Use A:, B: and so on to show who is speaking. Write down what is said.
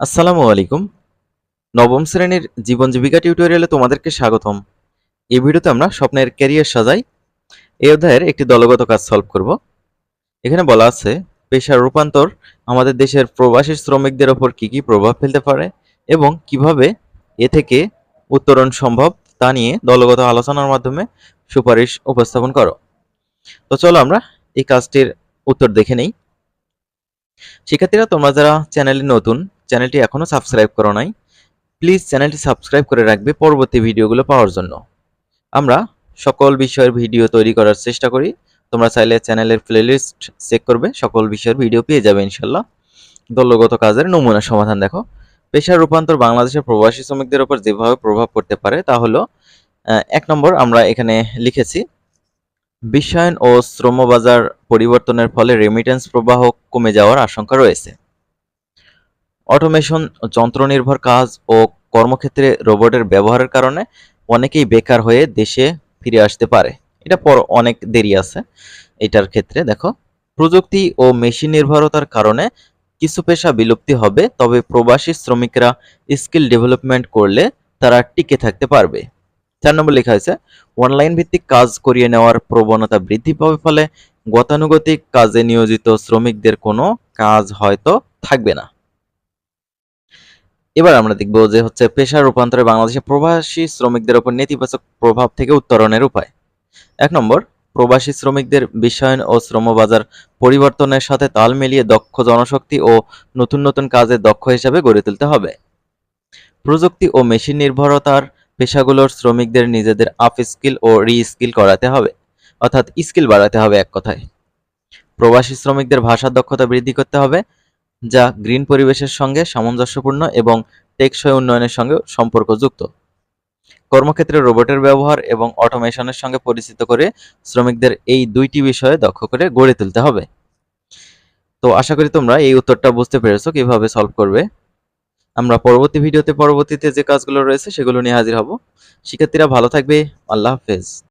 A: আসসালামু আলাইকুম। নবম শ্রেণির জীবন জীবিকা টিউটোরিয়ালে তোমাদেরকে স্বাগতম। এই ভিডিওতে আমরা স্বপ্নের ক্যারিয়ার সাজাই। এই অধ্যায়ের একটি দলগত কাজ সলভ করব। এখানে বলা আছে, পেশার রূপান্তর আমাদের দেশের প্রবাসী শ্রমিকদের ওপর কি কি প্রভাব ফেলতে পারে এবং কীভাবে এ থেকে উত্তরণ সম্ভব তা নিয়ে দলগত আলোচনার মাধ্যমে সুপারিশ উপস্থাপন করো। তো চলো আমরা এই কাজটির উত্তর দেখে নেই। শিক্ষার্থীরা, তোমরা যারা চ্যানেলে নতুন চ্যানেলটি এখনও সাবস্ক্রাইব করো নাই প্লিজ চ্যানেলটি সাবস্ক্রাইব করে রাখবে পরবর্তী ভিডিওগুলো পাওয়ার জন্য। আমরা সকল বিষয়ের ভিডিও তৈরি করার চেষ্টা করি, তোমরা চাইলে চ্যানেলের প্লেলিস্ট চেক করবে, সকল বিষয়ের ভিডিও পেয়ে যাবে ইনশাল্লাহ। দলগত কাজের নমুনা সমাধান দেখো। পেশার রূপান্তর বাংলাদেশের প্রবাসী শ্রমিকদের উপর যেভাবে প্রভাব পড়তে পারে তা হলো এক নম্বর আমরা এখানে লিখেছি, বিশ্বায়ন ও শ্রমবাজার পরিবর্তনের ফলে রেমিটেন্স প্রবাহ কমে যাওয়ার আশঙ্কা রয়েছে। অটোমেশন যন্ত্র নির্ভর কাজ ও কর্মক্ষেত্রে রোবটের ব্যবহারের কারণে অনেকেই বেকার হয়ে দেশে ফিরে আসতে পারে। এটা পর অনেক দেরি আছে এটার ক্ষেত্রে, দেখো। প্রযুক্তি ও মেশিন নির্ভরতার কারণে কিছু পেশা বিলুপ্তি হবে, তবে প্রবাসী শ্রমিকরা স্কিল ডেভেলপমেন্ট করলে তারা টিকে থাকতে পারবে। চার নম্বর লেখা হয়েছে, অনলাইন ভিত্তিক কাজ করিয়ে নেওয়ার প্রবণতা বৃদ্ধি পাবে ফলে গতানুগতিক কাজে নিয়োজিত শ্রমিকদের কোনো কাজ হয়তো থাকবে না। এবার আমরা দেখব যে হচ্ছে পেশার রূপান্তরে বাংলাদেশে প্রবাসী শ্রমিকদের উপর নেতিবাচক প্রভাব থেকে উত্তরণের উপায়। এক নম্বর, প্রবাসী শ্রমিকদের বিশ্বায়ন ও শ্রমবাজার পরিবর্তনের সাথে তাল মিলিয়ে দক্ষ জনশক্তি ও নতুন নতুন কাজে দক্ষ হিসাবে গড়ে তুলতে হবে। প্রযুক্তি ও মেশিন নির্ভরতার পেশাগুলোর শ্রমিকদের নিজেদের আপ স্কিল ও রি স্কিল করাতে হবে, অর্থাৎ স্কিল বাড়াতে হবে এক কথায়। প্রবাসী শ্রমিকদের ভাষার দক্ষতা বৃদ্ধি করতে হবে যা গ্রিন পরিবেশের সঙ্গে সামঞ্জস্যপূর্ণ এবং টেকসই উন্নয়নের সঙ্গে সম্পর্কযুক্ত। কর্মক্ষেত্রে রোবটের ব্যবহার এবং অটোমেশনের সঙ্গে পরিচিত করে শ্রমিকদের এই দুইটি বিষয়ে দক্ষ করে গড়ে তুলতে হবে। তো আশা করি তোমরা এই উত্তরটা বুঝতে পেরেছ কীভাবে সলভ করবে। আমরা পরবর্তী ভিডিওতে পরবর্তীতে যে কাজগুলো রয়েছে সেগুলো নিয়ে হাজির হব। শিক্ষার্থীরা ভালো থাকবে। আল্লাহ হাফেজ।